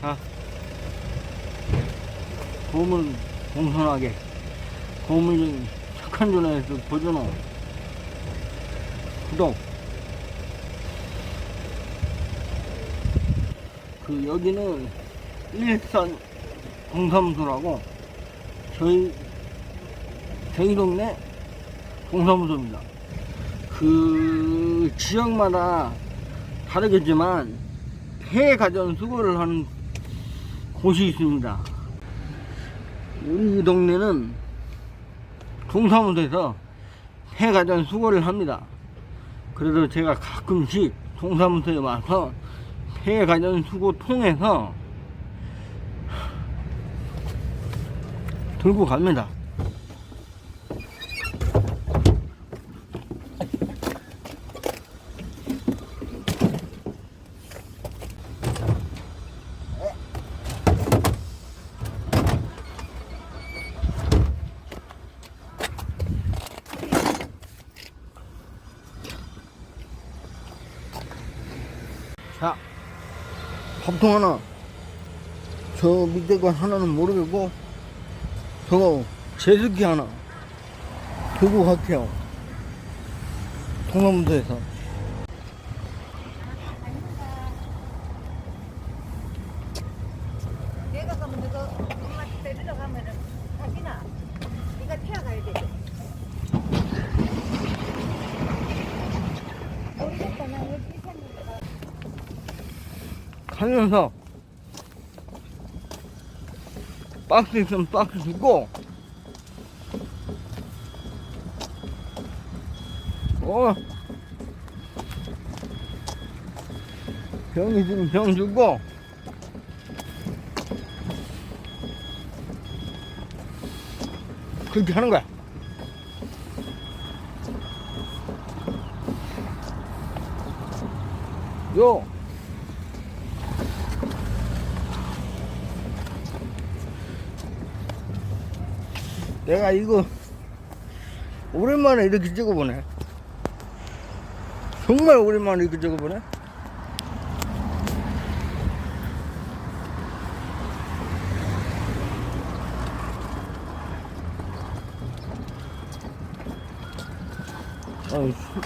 자, 보물 공손하게, 보물 착한 전화에서 보존호, 구독. 그, 여기는 일산 동사무소라고, 저희, 저희 동네 동사무소입니다. 그, 지역마다 다르겠지만, 폐가전 수거를 하는 곳이 있습니다. 우리 동네는 동사무소에서 폐가전 수거를 합니다. 그래서 제가 가끔씩 동사무소에 와서 폐가전 수거 통해서 들고 갑니다. 자, 밥통 하나. 저 밑에 거 하나는 모르겠고, 저거 제습기 하나. 들고 갈게요. 동남무도에서. 내가 가면 너가 엄마 데리러 가면은 자기나 네가 태어가야 돼. 모르겠다 나 여기 있었는데 가면서 박스 있으면 박스 주고 어. 병 있으면 병 주고 그렇게 하는 거야. 요 내가 이거 오랜만에 이렇게 찍어보네. 정말 오랜만에 이렇게 찍어보네. 수-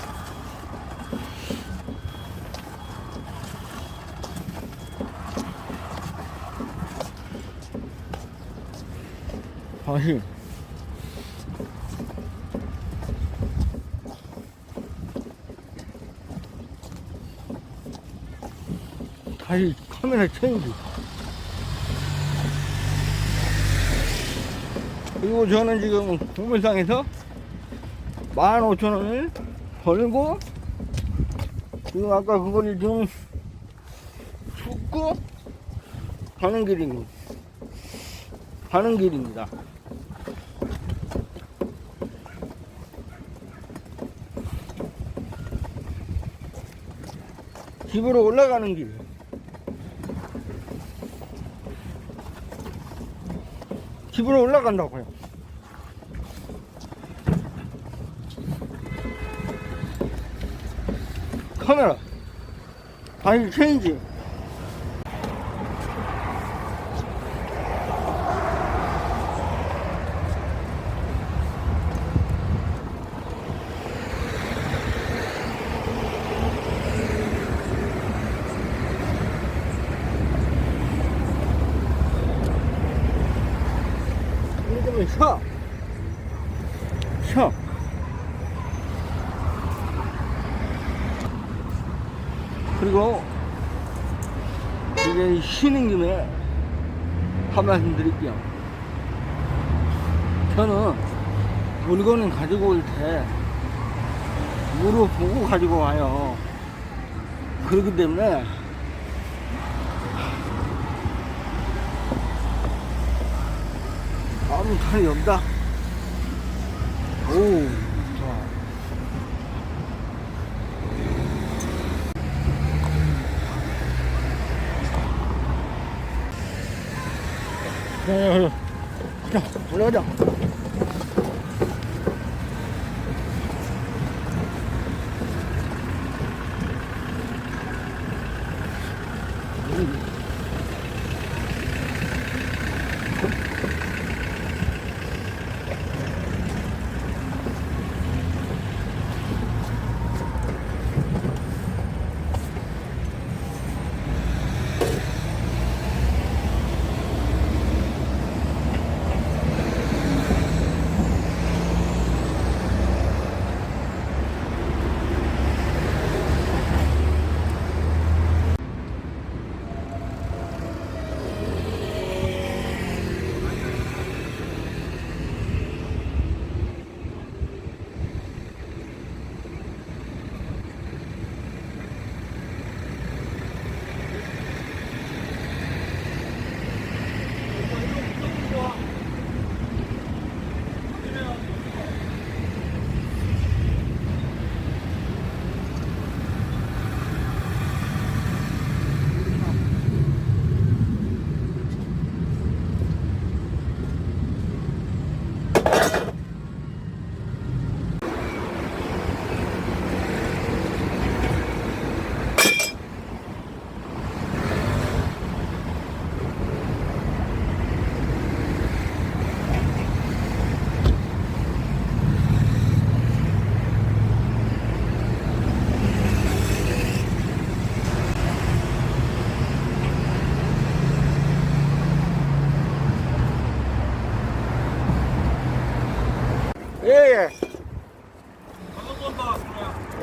다 다시 카메라 체인지. 그리고 저는 지금 공물상에서 15,000원을 벌고, 그리고 아까 그거를 좀 춥고, 가는 길입니다. 가는 길입니다. 집으로 올라가는 길. 집으로 올라간다고요. 카메라. 아니, 체인지. 이러면 쉬어. 쉬어. 그리고 이제 쉬는 김에 한 말씀 드릴게요. 저는 물건을 가지고 올 때 물어보고 가지고 와요. 그렇기 때문에 아무 탈이 없다. 오, 좋아. 자, 자, 자, 자,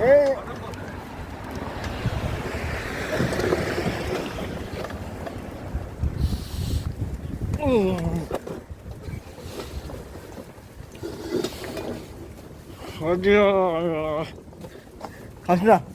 예. 음. 어디야? 갑시다.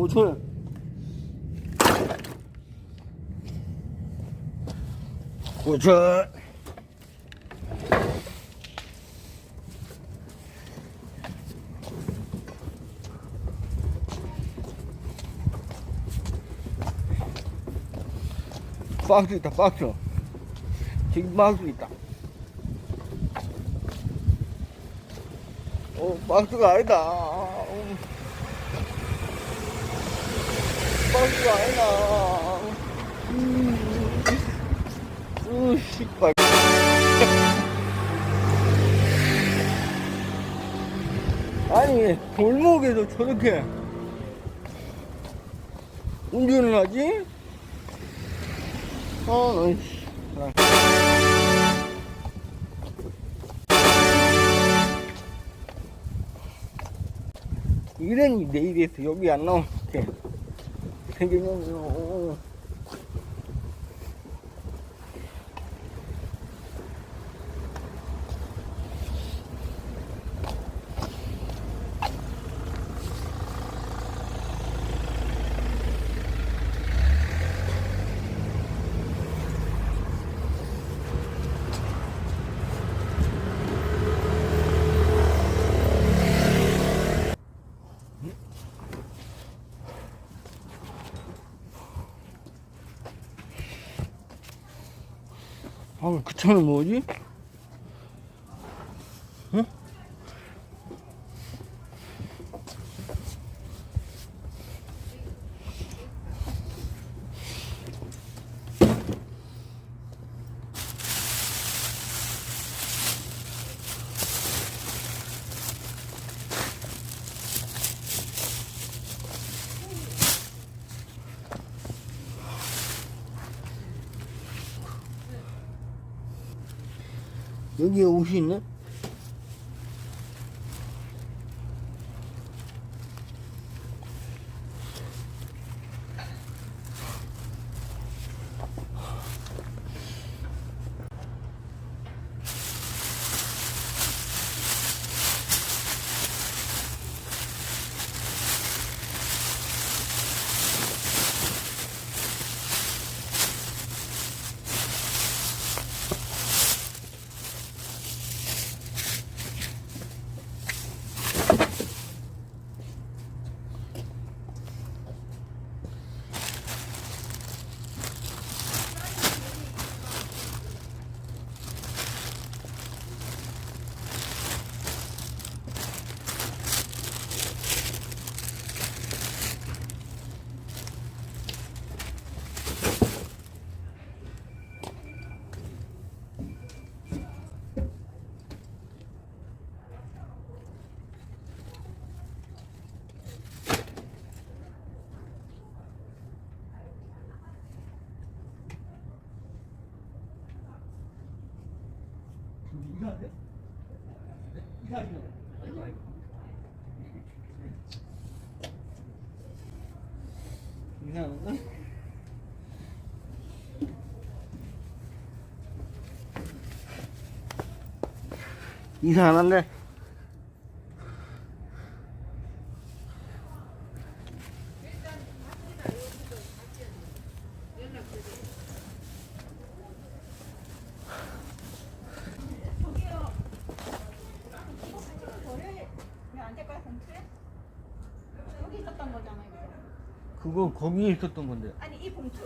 오천 원. 박스 있다 박스. 지금 박스 있다. 어 박스가 아니다 아니다 음. 으 씨발 아니 골목에서 저렇게 운전을 하지? 어, 어이씨. 이런 내일에서 여기 안 나오게 생기 면요. 아, 그 차는 뭐지? 여기에 옷이 있네? 이상한가? 이상한데? 저래 왜안 될까요, 봉투에? 여기 있었던 거잖아요. 이거. 그거 거기에 있었던 건데. 아니 이 봉투.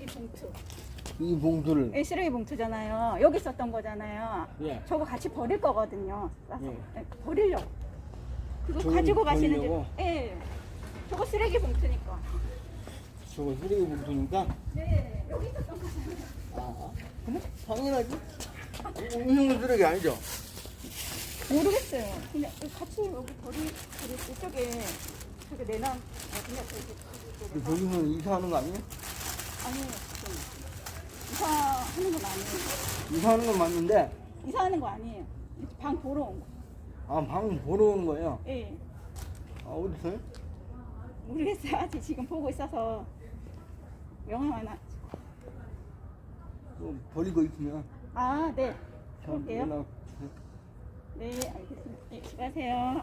이 봉투. 이 봉투를. 이 쓰레기 봉투잖아요. 여기 있었던 거잖아요. 예. 저거 같이 버릴 거거든요. 싸서. 예. 네, 버리려고. 그거 저거 가지고 가시는 버리려고? 줄. 예. 저거 쓰레기 봉투니까. 저거 쓰레기 봉투니까. 네. 여기 있었던 거잖아요. 아, 그럼 당연하지. 음식물 쓰레기 아니죠? 모르겠어요. 그냥 같이 여기 버리, 버리 이쪽에 저기 내놔. 아, 그냥 저기 근데 거기서 이사하는 거 아니에요? 아니 이사하는 건 아니에요. 이사하는 건 맞는데, 이사하는 거 아니에요. 방 보러 온 거. 아, 방 보러 오는 거예요. 예. 아, 어디서요? 모르겠어요. 아직 지금 보고 있어서 영화 하나. 또 버리고 있으면. 아, 네. 저 볼게요. 연락 주세요. 네, 알겠습니다. 네, 수고하세요.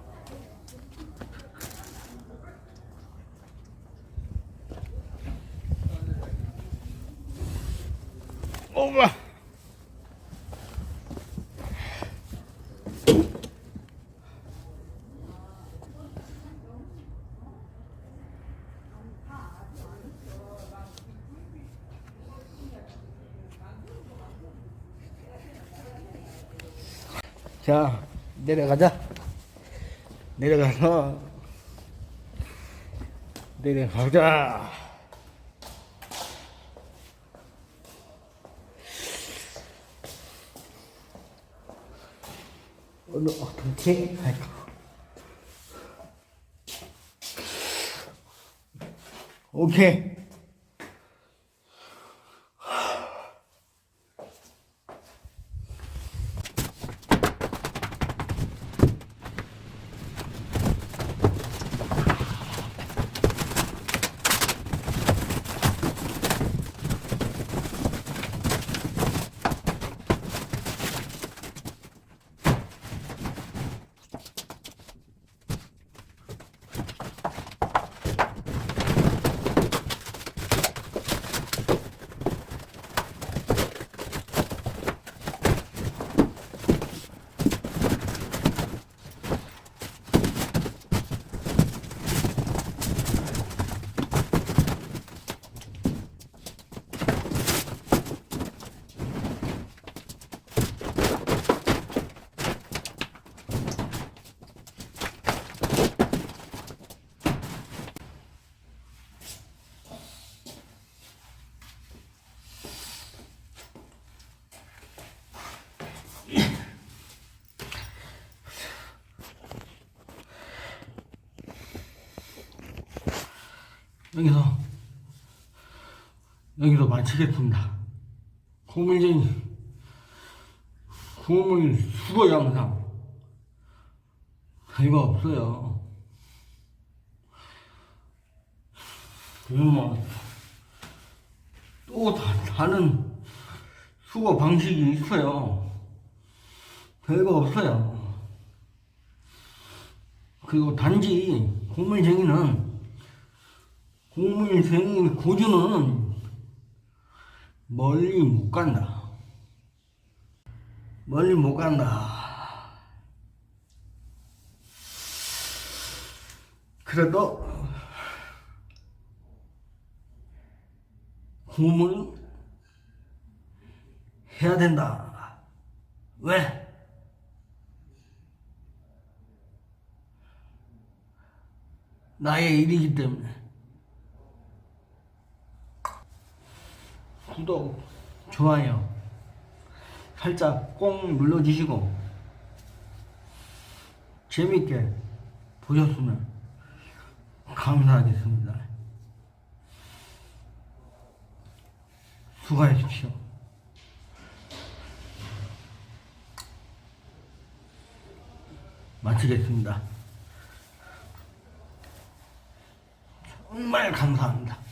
오바! 자, 내려가자. 내려가서, 내려가자. 어느 어떻게 할까? 오케이. 여기서 여기서 마치겠습니다. 고물쟁이 고물 수거 영상 별거 없어요. 그러면 또 다, 다른 수거 방식이 있어요. 별거 없어요. 그리고 단지 고물쟁이는 고물쟁이 고주는 멀리 못 간다. 멀리 못 간다. 그래도 고물 해야 된다. 왜? 나의 일이기 때문에. 구독, 좋아요 살짝 꼭 눌러주시고 재밌게 보셨으면 감사하겠습니다. 수고하십시오. 마치겠습니다. 정말 감사합니다.